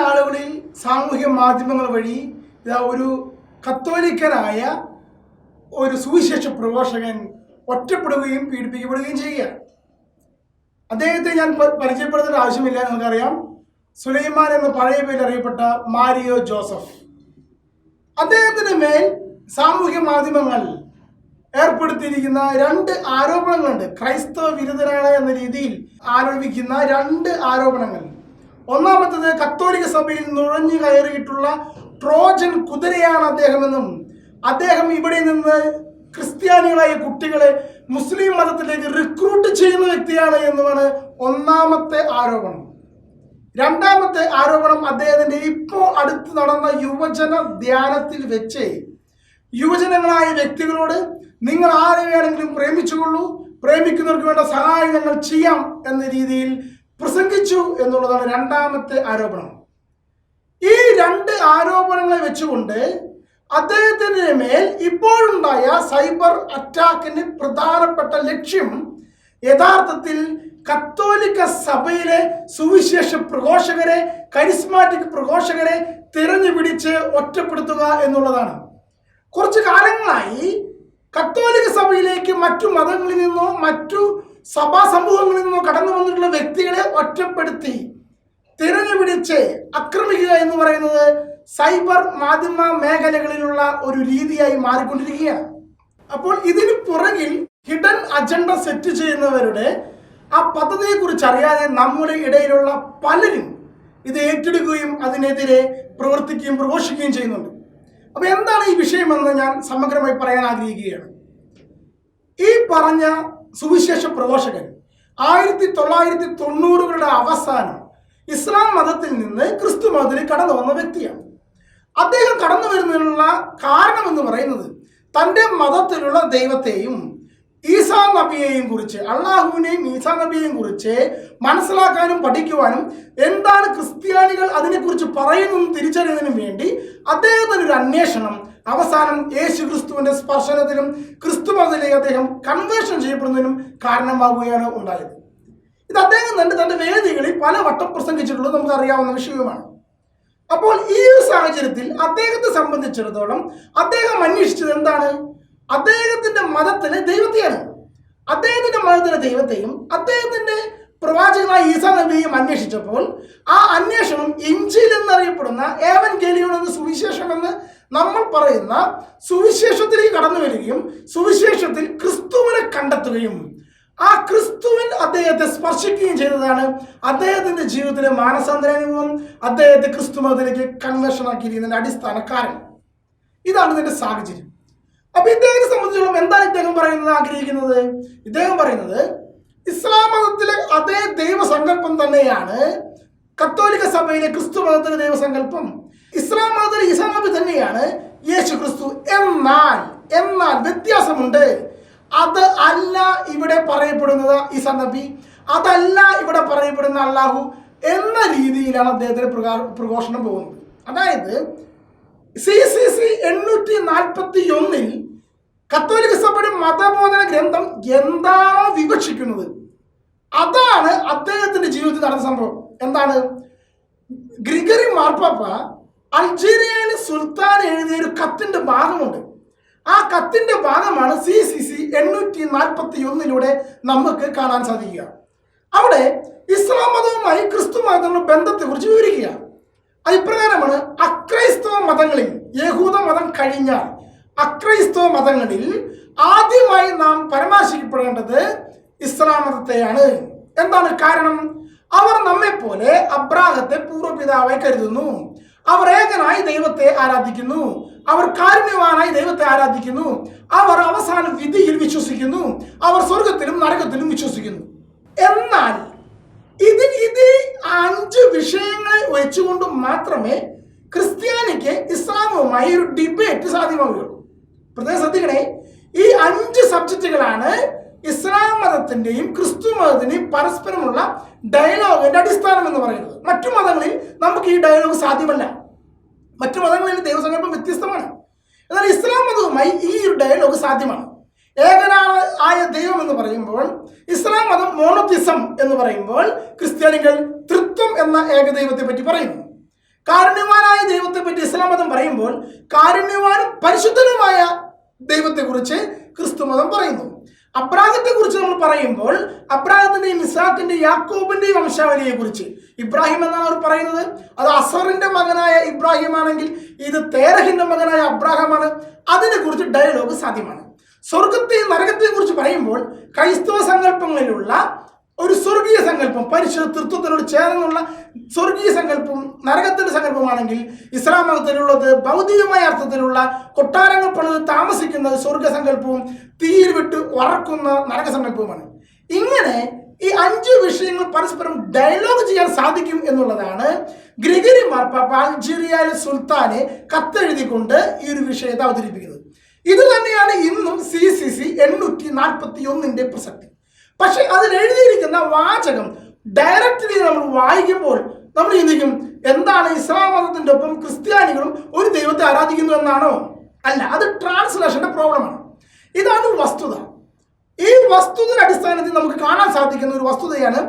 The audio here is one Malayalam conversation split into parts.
നാളുകളിൽ സാമൂഹ്യ മാധ്യമങ്ങൾ വഴി ഇതാ ഒരു കത്തോലിക്കനായ ഒരു സുവിശേഷ പ്രഘോഷകൻ ഒറ്റപ്പെടുകയും പീഡിപ്പിക്കപ്പെടുകയും ചെയ്യുകയാണ്. അദ്ദേഹത്തെ ഞാൻ പരിചയപ്പെടുത്തേണ്ട ആവശ്യമില്ല നിങ്ങൾക്കറിയാം സുലൈമാൻ എന്ന പഴയ പേരിൽ അറിയപ്പെട്ട മാരിയോ ജോസഫ്. അദ്ദേഹത്തിന് മേൽ സാമൂഹ്യ മാധ്യമങ്ങൾ ഏർപ്പെടുത്തിയിരിക്കുന്ന രണ്ട് ആരോപണങ്ങളുണ്ട്. ക്രൈസ്തവ വിരുദ്ധനാണ് എന്ന രീതിയിൽ ആരോപിക്കുന്ന രണ്ട് ആരോപണങ്ങൾ. ഒന്നാമത്തത് കത്തോലിക സഭയിൽ നുഴഞ്ഞു കയറിയിട്ടുള്ള ട്രോജൻ കുതിരയാണ് അദ്ദേഹമെന്നും അദ്ദേഹം ഇവിടെ നിന്ന് ക്രിസ്ത്യാനികളായ കുട്ടികളെ മുസ്ലിം മതത്തിലേക്ക് റിക്രൂട്ട് ചെയ്യുന്ന വ്യക്തിയാണ് എന്നുമാണ് ഒന്നാമത്തെ ആരോപണം. രണ്ടാമത്തെ ആരോപണം അദ്ദേഹത്തിന്റെ ഇപ്പോൾ അടുത്ത് നടന്ന യുവജന ധ്യാനത്തിൽ വെച്ച് യുവജനങ്ങളായ വ്യക്തികളോട് നിങ്ങൾ ആരെ വേണമെങ്കിലും പ്രേമിച്ചുകൊള്ളൂ പ്രേമിക്കുന്നവർക്ക് വേണ്ട സഹായം ഞങ്ങൾ ചെയ്യാം എന്ന രീതിയിൽ പ്രസംഗിച്ചു എന്നുള്ളതാണ് രണ്ടാമത്തെ ആരോപണം. ഈ രണ്ട് ആരോപണങ്ങളെ വെച്ചുകൊണ്ട് അദ്ദേഹത്തിന് മേൽ ഇപ്പോഴുണ്ടായ സൈബർ അറ്റാക്കിന് പ്രധാനപ്പെട്ട ലക്ഷ്യം യഥാർത്ഥത്തിൽ കത്തോലിക്ക സഭയിലെ സുവിശേഷ പ്രഘോഷകരെ കരിസ്മാറ്റിക് പ്രഘോഷകരെ തിരഞ്ഞു പിടിച്ച് ഒറ്റപ്പെടുത്തുക എന്നുള്ളതാണ്. കുറച്ചു കാലങ്ങളായി കത്തോലിക്ക സഭയിലേക്ക് മറ്റു മതങ്ങളിൽ നിന്നോ മറ്റു സഭാ സമൂഹങ്ങളിൽ നിന്ന് കടന്നു വന്നിട്ടുള്ള വ്യക്തികളെ ഒറ്റപ്പെടുത്തി തിരഞ്ഞുപിടിച്ച് ആക്രമിക്കുക എന്ന് പറയുന്നത് സൈബർ മാധ്യമ മേഖലകളിലുള്ള ഒരു രീതിയായി മാറിക്കൊണ്ടിരിക്കുകയാണ്. അപ്പോൾ ഇതിന് പുറകിൽ ഹിഡൻ അജണ്ട സെറ്റ് ചെയ്യുന്നവരുടെ ആ പദ്ധതിയെ കുറിച്ച് അറിയാതെ നമ്മുടെ ഇടയിലുള്ള പലരും ഇത് ഏറ്റെടുക്കുകയും അതിനെതിരെ പ്രവർത്തിക്കുകയും പ്രഘോഷിക്കുകയും ചെയ്യുന്നുണ്ട്. അപ്പൊ എന്താണ് ഈ വിഷയമെന്ന് ഞാൻ സമഗ്രമായി പറയാൻ ആഗ്രഹിക്കുകയാണ്. ഈ പറഞ്ഞ സുവിശേഷ പ്രഘോഷകൻ. ആയിരത്തി തൊള്ളായിരത്തി തൊണ്ണൂറുകളുടെ അവസാനം ഇസ്ലാം മതത്തിൽ നിന്ന് ക്രിസ്തു മതത്തിൽ കടന്നു വന്ന വ്യക്തിയാണ്. അദ്ദേഹം കടന്നു വരുന്നതിനുള്ള കാരണം എന്ന് പറയുന്നത് തന്റെ മതത്തിലുള്ള ദൈവത്തെയും ഈസാ നബിയെയും കുറിച്ച് അള്ളാഹുവിനെയും ഈസാ നബിയെയും കുറിച്ച് മനസ്സിലാക്കാനും പഠിക്കുവാനും എന്താണ് ക്രിസ്ത്യാനികൾ അതിനെക്കുറിച്ച് പറയുന്നതെന്ന് തിരിച്ചറിയുന്നതിനും വേണ്ടി അദ്ദേഹത്തിന് ഒരു അന്വേഷണം അവസാനം യേശു ക്രിസ്തുവിന്റെ സ്പർശനത്തിലും ക്രിസ്തു മതത്തിലേക്ക് അദ്ദേഹം കൺവേർഷൻ ചെയ്യപ്പെടുന്നതിനും കാരണമാകുകയാണ് ഉണ്ടായത്. ഇത് അദ്ദേഹം തന്നെ തന്റെ വേദികളിൽ പല വട്ടം പ്രസംഗിച്ചിട്ടുള്ളത് നമുക്ക് അറിയാവുന്ന വിഷയവുമാണ്. അപ്പോൾ ഈ ഒരു സാഹചര്യത്തിൽ അദ്ദേഹത്തെ സംബന്ധിച്ചിടത്തോളം അദ്ദേഹം അന്വേഷിച്ചത് എന്താണ്? അദ്ദേഹത്തിന്റെ മതത്തിലെ ദൈവത്തെയാണ്. അദ്ദേഹത്തിന്റെ മതത്തിലെ ദൈവത്തെയും അദ്ദേഹത്തിന്റെ പ്രവാചകനായ ഈസാ നബിയും അന്വേഷിച്ചപ്പോൾ ആ അന്വേഷണം ഇഞ്ചിൽ എന്നറിയപ്പെടുന്ന ഏവൻ ഗേലിയോൺ എന്ന സുവിശേഷം എന്ന് നമ്മൾ പറയുന്ന സുവിശേഷത്തിലേക്ക് കടന്നു വരികയും സുവിശേഷത്തിൽ ക്രിസ്തുവിനെ കണ്ടെത്തുകയും ആ ക്രിസ്തുവിൻ അദ്ദേഹത്തെ സ്പർശിക്കുകയും ചെയ്തതാണ് അദ്ദേഹത്തിന്റെ ജീവിതത്തിലെ മാനസാന്തരാനുഭവം അദ്ദേഹത്തെ ക്രിസ്തു മതത്തിലേക്ക് കൺവേർഷൻ ആക്കിയിരിക്കുന്നതിന്റെ അടിസ്ഥാന കാരണം ഇതാണ് ഇതിന്റെ സാഹചര്യം. അപ്പൊ ഇദ്ദേഹത്തെ സംബന്ധിച്ചിടത്തോളം എന്താണ് ഇദ്ദേഹം പറയുന്നത് ആഗ്രഹിക്കുന്നത്? ഇദ്ദേഹം പറയുന്നത് ഇസ്ലാം മതത്തിലെ അതേ ദൈവസങ്കല്പം തന്നെയാണ് കത്തോലിക്ക സഭയിലെ ക്രിസ്തു മതത്തിലെ ദൈവസങ്കല്പം. ഇസ്ലാം മതത്തിലെ ഇസ്ലാമി തന്നെയാണ് യേശു ക്രിസ്തു എന്നാൽ എന്നാൽ വ്യത്യാസമുണ്ട്. അത് അല്ല ഇവിടെ പറയപ്പെടുന്നത് ഈസാ നബി. അതല്ല ഇവിടെ പറയപ്പെടുന്ന അള്ളാഹു എന്ന രീതിയിലാണ് അദ്ദേഹത്തിന് പ്രകാ- പ്രഘോഷണം പോകുന്നത്. അതായത് സി സി സി എണ്ണൂറ്റി നാൽപ്പത്തി ഒന്നിൽ കത്തോലിക്ക സഭയുടെ മതബോധന ഗ്രന്ഥം എന്താണോ വിവക്ഷിക്കുന്നത്? അതാണ് അദ്ദേഹത്തിന്റെ ജീവിതത്തിൽ നടന്ന സംഭവം. എന്താണ്? ഗ്രിഗറി മാർപ്പാപ്പ അൾജീരിയയിലെ സുൽത്താൻ എഴുതിയ ഒരു കത്തിന്റെ ഭാഗമുണ്ട്. ആ കത്തിന്റെ ഭാഗമാണ് സി സി സി എണ്ണൂറ്റി നാൽപ്പത്തി ഒന്നിലൂടെ നമുക്ക് കാണാൻ സാധിക്കുക. അവിടെ ഇസ്ലാം മതവുമായി ക്രിസ്തു മതത്തിലുള്ള ബന്ധത്തെ കുറിച്ച് വിവരിക്കുക. അത് ഇപ്രകാരമാണ് അക്രൈസ്തവ മതങ്ങളിൽ യഹൂദ മതം കഴിഞ്ഞാൽ അക്രൈസ്തവ മതങ്ങളിൽ ആദ്യമായി നാം പരാമർശിക്കപ്പെടേണ്ടത് ഇസ്ലാം മതത്തെയാണ് എന്താണ് കാരണം? അവർ നമ്മെ പോലെ അബ്രാഹത്തെ പൂർവപിതാവായി കരുതുന്നു. അവർ ഏകനായി ദൈവത്തെ ആരാധിക്കുന്നു. അവർ കാരുണ്യവാനായി ദൈവത്തെ ആരാധിക്കുന്നു. അവർ അവസാന വിധിയിൽ വിശ്വസിക്കുന്നു. അവർ സ്വർഗത്തിലും നരകത്തിലും വിശ്വസിക്കുന്നു. എന്നാൽ ഇതിൽ ഇത് അഞ്ച് വിഷയങ്ങളെ വെച്ചുകൊണ്ട് മാത്രമേ ക്രിസ്ത്യാനിക്ക് ഇസ്ലാമുമായി ഒരു ഡിബേറ്റ് സാധ്യമാവുകയുള്ളൂ. പ്രത്യേകം ശ്രദ്ധിക്കണേ. ഈ അഞ്ച് സബ്ജക്റ്റുകളാണ് ഇസ്ലാം മതത്തിന്റെയും ക്രിസ്തു മതത്തിന്റെയും പരസ്പരമുള്ള ഡയലോഗിന്റെ അടിസ്ഥാനം എന്ന് പറയുന്നത്. മറ്റു മതങ്ങളിൽ നമുക്ക് ഈ ഡയലോഗ് സാധ്യമല്ല. മറ്റു മതങ്ങളിൽ ദൈവസങ്കല്പം വ്യത്യസ്തമാണ്. എന്നാൽ ഇസ്ലാം മതവുമായി ഈ ഒരു ഡയലോഗ് സാധ്യമാണ്. ഏകനാൾ ആയ ദൈവം എന്ന് പറയുമ്പോൾ ഇസ്ലാം മതം മോണോത്തിസം എന്ന് പറയുമ്പോൾ ക്രിസ്ത്യാനികൾ തൃത്വം എന്ന ഏകദൈവത്തെ പറ്റി പറയുന്നു. കാരുണ്യവാനായ ദൈവത്തെ പറ്റി ഇസ്ലാം മതം പറയുമ്പോൾ കാരുണ്യവാനും പരിശുദ്ധനുമായ ദൈവത്തെക്കുറിച്ച് ക്രിസ്തു മതം പറയുന്നു. അബ്രാഹത്തെ കുറിച്ച് നമ്മൾ പറയുമ്പോൾ അബ്രാഹത്തിന്റെയും ഇസാഖിന്റെയും യാക്കോബിന്റെയും വംശാവലിയെ കുറിച്ച് ഇബ്രാഹിം എന്നാണ് അവർ പറയുന്നത്. അത് അസറിന്റെ മകനായ ഇബ്രാഹിം ആണെങ്കിൽ ഇത് തേരഹിന്റെ മകനായ അബ്രാഹമാണ്. അതിനെ കുറിച്ച് ഡയലോഗ് സാധ്യമാണ്. സ്വർഗത്തെയും നരകത്തെയും കുറിച്ച് പറയുമ്പോൾ ക്രൈസ്തവ സങ്കല്പങ്ങളിലുള്ള ഒരു സ്വർഗീയ സങ്കല്പം പരിശുദ്ധ തൃത്വത്തിനോട് ചേർന്നുള്ള സ്വർഗീയ സങ്കല്പം നരകത്തിന്റെ സങ്കല്പമാണെങ്കിൽ ഇസ്ലാം മതത്തിലുള്ളത് ഭൗതികമായ അർത്ഥത്തിലുള്ള കൊട്ടാരങ്ങൾ പണിത് താമസിക്കുന്ന സ്വർഗ സങ്കല്പവും തീയിൽ വിട്ട് വറക്കുന്ന നരക സങ്കല്പവുമാണ്. ഇങ്ങനെ ഈ അഞ്ച് വിഷയങ്ങൾ പരസ്പരം ഡയലോഗ് ചെയ്യാൻ സാധിക്കും എന്നുള്ളതാണ് ഗ്രിഗരി മാർപ്പാപ്പ അൾജീരിയയിലെ സുൽത്താനെ കത്തെഴുതിക്കൊണ്ട് ഈ ഒരു വിഷയത്തെ അവതരിപ്പിക്കുന്നത്. ഇത് തന്നെയാണ് ഇന്നും സി സി സി എണ്ണൂറ്റി നാൽപ്പത്തി ഒന്നിന്റെ പ്രസക്തി. പക്ഷെ അതിൽ എഴുതിയിരിക്കുന്ന വാചകം ഡയറക്റ്റ്ലി നമ്മൾ വായിക്കുമ്പോൾ നമ്മൾ ചിന്തിക്കും എന്താണ് ഇസ്ലാം മതത്തിന്റെ ഒപ്പം ക്രിസ്ത്യാനികളും ഒരു ദൈവത്തെ ആരാധിക്കുന്നു എന്നാണോ? അല്ല അത് ട്രാൻസ്ലേഷന്റെ പ്രോബ്ലമാണ് ഇതാണ് വസ്തുത. ഈ വസ്തുതയുടെ അടിസ്ഥാനത്തിൽ നമുക്ക് കാണാൻ സാധിക്കുന്ന ഒരു വസ്തുതയാണ്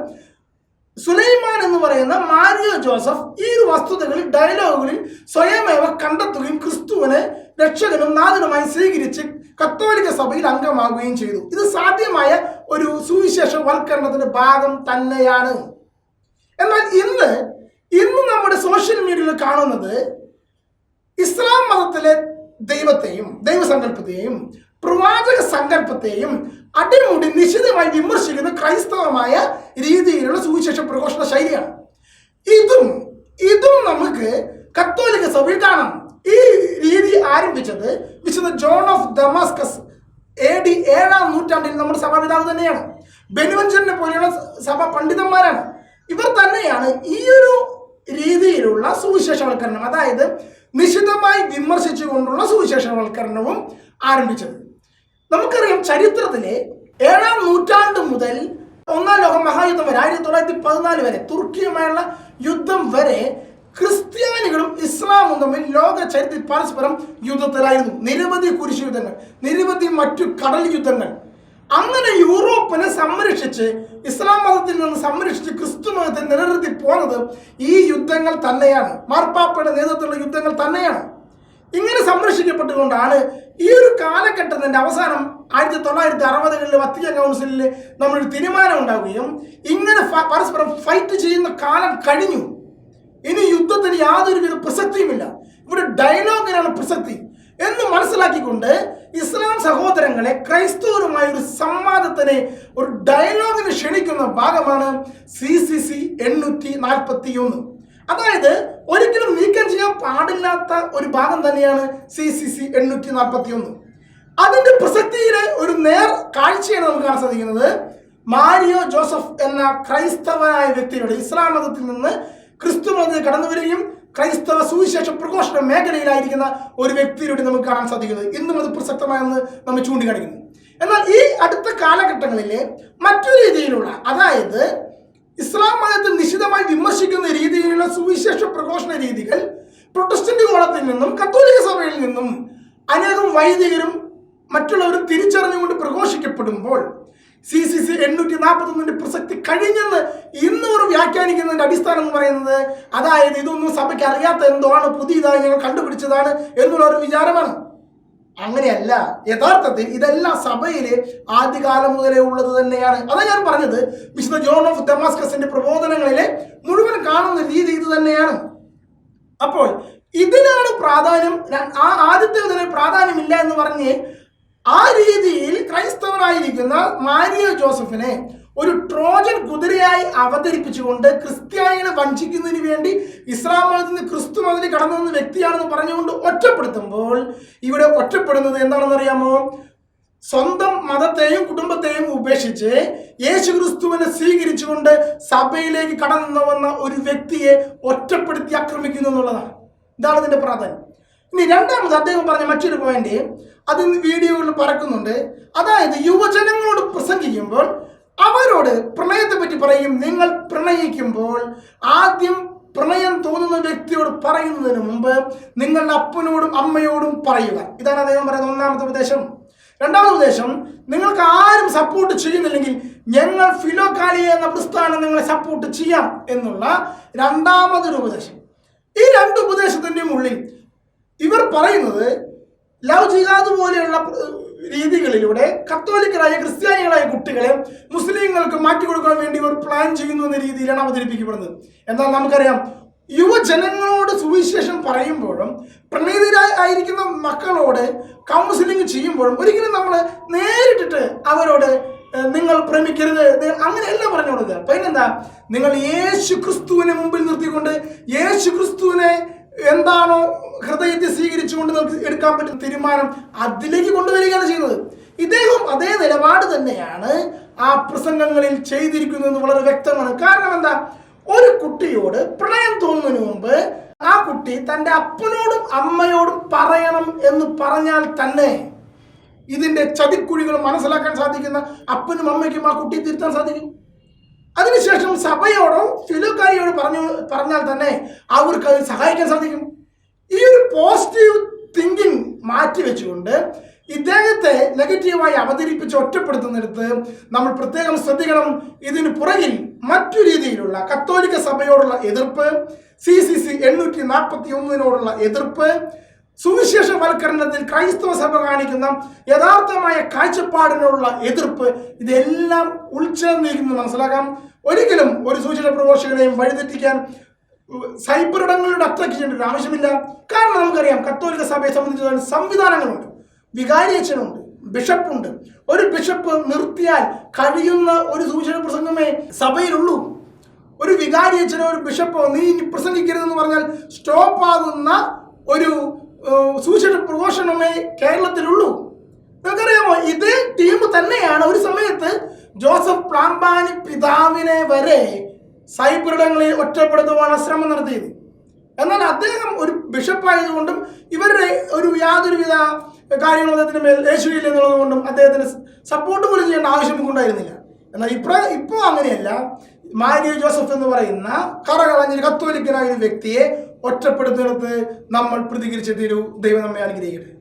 സുലൈമാൻ എന്ന് പറയുന്ന മാരിയോ ജോസഫ് ഈ ഒരു വസ്തുതകളിൽ ഡയലോഗുകളിൽ സ്വയമേവ കണ്ടെത്തുകയും ക്രിസ്തുവിനെ രക്ഷകനും നാഥനുമായി സ്വീകരിച്ച് കത്തോലിക്ക സഭയിൽ അംഗമാകുകയും ചെയ്തു. ഇത് സാധ്യമായ ഒരു സുവിശേഷ വൽക്കരണത്തിന്റെ ഭാഗം തന്നെയാണ്. എന്നാൽ ഇന്ന് ഇന്ന് നമ്മുടെ സോഷ്യൽ മീഡിയയിൽ കാണുന്നത് ഇസ്ലാം മതത്തിലെ ദൈവത്തെയും ദൈവസങ്കല്പത്തെയും പ്രവാചക സങ്കല്പത്തെയും അടിമുടി നിശിതമായി വിമർശിക്കുന്ന ക്രൈസ്തവമായ രീതിയിലുള്ള സുവിശേഷ പ്രഘോഷണ ശൈലിയാണ്. ഇതും ഇതും നമുക്ക് കത്തോലിക്ക സഭയിൽ കാണാം. ഈ രീതി ആരംഭിച്ചത് വിശുദ്ധ John of Damascus A D ഏഴാം നൂറ്റാണ്ടിൽ നമ്മുടെ സഭാപിതാവ് തന്നെയാണ്. ബെനുവഞ്ചനെ പോലെയുള്ള സഭാ പണ്ഡിതന്മാരാണ്. ഇവർ തന്നെയാണ് ഈ ഒരു രീതിയിലുള്ള സുവിശേഷവൽക്കരണം അതായത് നിശിതമായി വിമർശിച്ചുകൊണ്ടുള്ള സുവിശേഷവൽക്കരണവും ആരംഭിച്ചത്. നമുക്കറിയാം ചരിത്രത്തിലെ ഏഴാം നൂറ്റാണ്ട് മുതൽ ഒന്നാം ലോക മഹായുദ്ധം വരെ ആയിരത്തി തൊള്ളായിരത്തി പതിനാല് വരെ തുർക്കിയുമായുള്ള യുദ്ധം വരെ ക്രിസ്ത്യാനികളും ഇസ്ലാമും തമ്മിൽ ലോക ചരിത്രത്തിൽ പരസ്പരം യുദ്ധത്തിലായിരുന്നു. നിരവധി കുരിശ് യുദ്ധങ്ങൾ നിരവധി മറ്റു കടൽ യുദ്ധങ്ങൾ. അങ്ങനെ യൂറോപ്പിനെ സംരക്ഷിച്ച് ഇസ്ലാം മതത്തിൽ നിന്ന് സംരക്ഷിച്ച് ക്രിസ്തു മതത്തെ നിലനിർത്തി പോന്നത് ഈ യുദ്ധങ്ങൾ തന്നെയാണ്. മാർപ്പാപ്പയുടെ നേതൃത്വത്തിലുള്ള യുദ്ധങ്ങൾ തന്നെയാണ്. ഇങ്ങനെ സംരക്ഷിക്കപ്പെട്ടുകൊണ്ടാണ് ഈ ഒരു കാലഘട്ടത്തിന്റെ അവസാനം ആയിരത്തി തൊള്ളായിരത്തി അറുപതുകളിൽ വത്തിക്കാൻ കൗൺസിലിൽ നമ്മളൊരു തീരുമാനം ഉണ്ടാവുകയും ഇങ്ങനെ പരസ്പരം ഫൈറ്റ് ചെയ്യുന്ന കാലം കഴിഞ്ഞു. ഇനി യുദ്ധത്തിന് യാതൊരുവിധ പ്രസക്തിയുമില്ല. ഇവിടെ ഡയലോഗിനാണ് പ്രസക്തി. എന്ന് മനസ്സിലാക്കിക്കൊണ്ട് ഇസ്ലാം സഹോദരങ്ങളെ ക്രൈസ്തവരുമായി ഒരു സംവാദത്തിന് ഒരു ഡയലോഗിന് ക്ഷണിക്കുന്ന ഭാഗമാണ് സി സി സി എണ്ണൂറ്റി നാൽപ്പത്തി ഒന്ന് അതായത് ഒരിക്കലും നീക്കം ചെയ്യാൻ പാടില്ലാത്ത ഒരു ഭാഗം തന്നെയാണ് സി സി സി എണ്ണൂറ്റി നാൽപ്പത്തി ഒന്ന് അതിന്റെ പ്രസക്തിയിലെ ഒരു നേർ കാഴ്ചയാണ് നമുക്ക് കാണാൻ സാധിക്കുന്നത്. മാരിയോ ജോസഫ് എന്ന ക്രൈസ്തവനായ വ്യക്തിയുടെ ഇസ്ലാം മതത്തിൽ നിന്ന് ക്രിസ്തു മതത്തിൽ കടന്നു വരികയും ക്രൈസ്തവ സുവിശേഷ പ്രഘോഷണ മേഖലയിലായിരിക്കുന്ന ഒരു വ്യക്തിയിലൂടെ നമുക്ക് കാണാൻ സാധിക്കുന്നത്. ഇന്നും അത് പ്രസക്തമായെന്ന് നമ്മൾ ചൂണ്ടിക്കാണിക്കുന്നു. എന്നാൽ ഈ അടുത്ത കാലഘട്ടങ്ങളിലെ മറ്റു രീതിയിലുള്ള അതായത് ഇസ്ലാം മതത്തെ നിശിതമായി വിമർശിക്കുന്ന രീതിയിലുള്ള സുവിശേഷ പ്രഘോഷണ രീതികൾ പ്രൊട്ടസ്റ്റന്റ് കോളത്തിൽ നിന്നും കത്തോലിക്ക സഭയിൽ നിന്നും അനേകം വൈദികരും മറ്റുള്ളവരും തിരിച്ചറിഞ്ഞുകൊണ്ട് പ്രഘോഷിക്കപ്പെടുമ്പോൾ സി സി സി എണ്ണൂറ്റി നാൽപ്പത്തൊന്നിന്റെ പ്രസക്തി കഴിഞ്ഞെന്ന് ഇന്നൂറ് വ്യാഖ്യാനിക്കുന്നതിന്റെ അടിസ്ഥാനം എന്ന് പറയുന്നത് അതായത് ഇതൊന്നും സഭയ്ക്ക് അറിയാത്ത എന്തോ ആണ് പുതിയതായി ഞങ്ങൾ കണ്ടുപിടിച്ചതാണ് എന്നുള്ള ഒരു വിചാരമാണ്. അങ്ങനെയല്ല യഥാർത്ഥത്തിൽ ഇതെല്ലാം സഭയിൽ ആദ്യകാലം മുതലേ ഉള്ളത് തന്നെയാണ്. അതാ ഞാൻ പറഞ്ഞത് വിശുദ്ധ ജോൺ ഓഫ് ഡെമാസ്കസിന്റെ പ്രബോധനങ്ങളിലെ മുഴുവൻ കാണുന്ന രീതി ഇത് തന്നെയാണ്. അപ്പോൾ ഇതിനാണ് പ്രാധാന്യം ആ ആദ്യത്തെ ഇതിന് പ്രാധാന്യമില്ല എന്ന് പറഞ്ഞ് ആ രീതിയിൽ ക്രൈസ്തവനായിരിക്കുന്ന മാരിയോ ജോസഫിനെ ഒരു ട്രോജൻ കുതിരയായി അവതരിപ്പിച്ചുകൊണ്ട് ക്രിസ്ത്യാനികളെ വഞ്ചിക്കുന്നതിന് വേണ്ടി ഇസ്ലാം മതത്തിൽ നിന്ന് ക്രിസ്തു മതത്തിൽ കടന്നു വന്ന വ്യക്തിയാണെന്ന് പറഞ്ഞുകൊണ്ട് ഒറ്റപ്പെടുത്തുമ്പോൾ ഇവിടെ ഒറ്റപ്പെടുന്നത് എന്താണെന്ന് അറിയാമോ സ്വന്തം മതത്തെയും കുടുംബത്തെയും ഉപേക്ഷിച്ച് യേശു ക്രിസ്തുവിനെ സ്വീകരിച്ചുകൊണ്ട് സഭയിലേക്ക് കടന്നു വന്ന ഒരു വ്യക്തിയെ ഒറ്റപ്പെടുത്തി ആക്രമിക്കുന്നു എന്നുള്ളതാണ്. ഇതാണ് ഇതിന്റെ പ്രാധാന്യം. ഇനി രണ്ടാമത് അദ്ദേഹം പറഞ്ഞ മറ്റൊരു പോയിന്റ് അത് വീഡിയോകളിൽ പറക്കുന്നുണ്ട്. അതായത് യുവജനങ്ങളോട് പ്രസംഗിക്കുമ്പോൾ അവരോട് പ്രണയത്തെ പറ്റി പറയും. നിങ്ങൾ പ്രണയിക്കുമ്പോൾ ആദ്യം പ്രണയം തോന്നുന്ന വ്യക്തിയോട് പറയുന്നതിന് മുമ്പ് നിങ്ങളുടെ അപ്പനോടും അമ്മയോടും പറയുക. ഇതാണ് അദ്ദേഹം പറയുന്ന ഒന്നാമത്തെ ഉപദേശം. രണ്ടാമത്തെ ഉപദേശം നിങ്ങൾക്ക് ആരും സപ്പോർട്ട് ചെയ്യുന്നില്ലെങ്കിൽ ഞങ്ങൾ ഫിലോകാലിയ എന്ന പ്രസ്ഥാനം നിങ്ങളെ സപ്പോർട്ട് ചെയ്യാം എന്നുള്ള രണ്ടാമതൊരു ഉപദേശം. ഈ രണ്ട് ഉപദേശത്തിന്റെയും ഉള്ളിൽ ഇവർ പറയുന്നത് ലവ് ജിഹാദ് പോലെയുള്ള രീതികളിലൂടെ കത്തോലിക്കരായ ക്രിസ്ത്യാനികളായ കുട്ടികളെ മുസ്ലിങ്ങൾക്ക് മാറ്റിക്കൊടുക്കാൻ വേണ്ടി ഒരു പ്ലാൻ ചെയ്യുന്നു എന്ന രീതിയിലാണ് അവതരിപ്പിക്കപ്പെടുന്നത്. എന്നാൽ നമുക്കറിയാം യുവജനങ്ങളോട് സുവിശേഷം പറയുമ്പോഴും പ്രണീതരായിരിക്കുന്ന മക്കളോട് കൗൺസിലിംഗ് ചെയ്യുമ്പോഴും ഒരിക്കലും നമ്മൾ നേരിട്ടിട്ട് അവരോട് നിങ്ങൾ പ്രേമിക്കരുത് അങ്ങനെയല്ല പറഞ്ഞു കൊടുക്കുക പിന്നെന്താ? നിങ്ങൾ യേശു ക്രിസ്തുവിനെ മുമ്പിൽ നിർത്തിക്കൊണ്ട് യേശു ക്രിസ്തുവിനെ എന്താണോ ഹൃദയത്തെ സ്വീകരിച്ചുകൊണ്ട് നമുക്ക് എടുക്കാൻ പറ്റുന്ന തീരുമാനം അതിലേക്ക് കൊണ്ടുവരികയാണ് ചെയ്യുന്നത്. ഇദ്ദേഹം അതേ നിലപാട് തന്നെയാണ് ആ പ്രസംഗങ്ങളിൽ ചെയ്തിരിക്കുന്നത് വളരെ വ്യക്തമാണ്. കാരണം എന്താ? ഒരു കുട്ടിയോട് പ്രണയം തോന്നുന്നതിന് മുമ്പ് ആ കുട്ടി തന്റെ അപ്പനോടും അമ്മയോടും പറയണം എന്ന് പറഞ്ഞാൽ തന്നെ ഇതിന്റെ ചതിക്കുഴികൾ മനസ്സിലാക്കാൻ സാധിക്കുന്ന അപ്പനും അമ്മയ്ക്കും ആ കുട്ടിയെ തിരുത്താൻ സാധിക്കും. അതിനുശേഷം സഭയോടോ ഫിലോക്കാരിയോടോ പറഞ്ഞു പറഞ്ഞാൽ തന്നെ അവർക്ക് അത് സഹായിക്കാൻ സാധിക്കും. ഈ ഒരു പോസിറ്റീവ് തിങ്കിങ് മാറ്റി വെച്ചുകൊണ്ട് ഇദ്ദേഹത്തെ നെഗറ്റീവായി അവതരിപ്പിച്ച് ഒറ്റപ്പെടുത്തുന്നിടത്ത് നമ്മൾ പ്രത്യേകം ശ്രദ്ധിക്കണം. ഇതിന് പുറകിൽ മറ്റു രീതിയിലുള്ള കത്തോലിക്ക സഭയോടുള്ള എതിർപ്പ് സി സി സി എണ്ണൂറ്റി നാൽപ്പത്തി ഒന്നിനോടുള്ള എതിർപ്പ് സുവിശേഷവൽക്കരണത്തിൽ ക്രൈസ്തവ സഭ കാണിക്കുന്ന യഥാർത്ഥമായ കാഴ്ചപ്പാടിനുള്ള എതിർപ്പ് ഇതെല്ലാം ഉൾച്ചേർന്നിരിക്കുന്നു. മനസ്സിലാക്കാം? ഒരിക്കലും ഒരു സുവിശേഷ പ്രഘോഷകനെയും വഴിതെറ്റിക്കാൻ സൈബറിടങ്ങളുടെ അത്രയ്ക്ക് ചെയ്യേണ്ട ഒരു ആവശ്യമില്ല. കാരണം നമുക്കറിയാം കത്തോലിക്ക സഭയെ സംബന്ധിച്ചിടത്തോളം സംവിധാനങ്ങളുണ്ട്. വികാരിയച്ഛനുണ്ട് ബിഷപ്പുണ്ട്. ഒരു ബിഷപ്പ് നിർത്തിയാൽ കഴിയുന്ന ഒരു സുവിശേഷ പ്രസംഗമേ സഭയിലുള്ളൂ. ഒരു വികാരിയച്ഛനോ ഒരു ബിഷപ്പോ നീ ഇനി പ്രസംഗിക്കരുതെന്ന് പറഞ്ഞാൽ സ്റ്റോപ്പ് ആകുന്ന ഒരു സുവിശേഷ പ്രഘോഷണമേ കേരളത്തിലുള്ളൂ. നമുക്കറിയാമോ ഇതേ ടീം തന്നെയാണ് ഒരു സമയത്ത് ജോസഫ് പ്ലാമ്പാനി പിതാവിനെ വരെ സൈബറിടങ്ങളിൽ ഒറ്റപ്പെടുത്തുവാനുള്ള ശ്രമം നടത്തിയത്. എന്നാൽ അദ്ദേഹം ഒരു ബിഷപ്പായതുകൊണ്ടും ഇവരുടെ ഒരു യാതൊരുവിധ കാര്യങ്ങളും അദ്ദേഹത്തിന് മേൽ യേശുവില്ല എന്നുള്ളത് കൊണ്ടും അദ്ദേഹത്തിന് സപ്പോർട്ട് പോലും ചെയ്യേണ്ട ആവശ്യം ഉണ്ടായിരുന്നില്ല. എന്നാൽ ഇപ്പോ ഇപ്പോൾ അങ്ങനെയല്ല. മാരിയോ ജോസഫ് എന്ന് പറയുന്ന കറകളഞ്ഞൊരു കത്തോലിക്കനായ ഒരു വ്യക്തിയെ ഒറ്റപ്പെടുത്തുന്നിടത്ത് നമ്മൾ പ്രതികരിച്ച തീരൂ ദൈവം നമ്മെ അനുഗ്രഹിക്കട്ടെ.